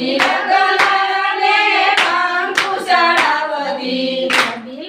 गाने शाव गाने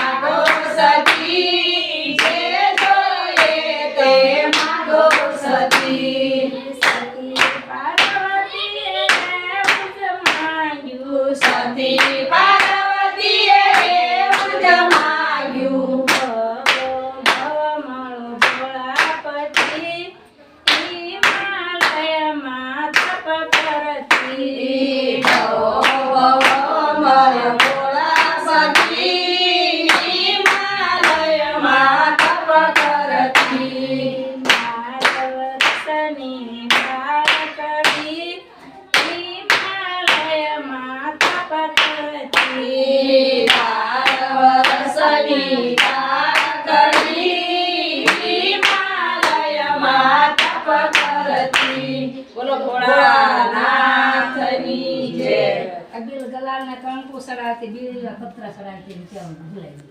કી બોલો ભોળાનાથની જય અબિલ ગલાલ ને કંકુ સડાતી બિલ પત્ર સડાતી ભૂલાઈ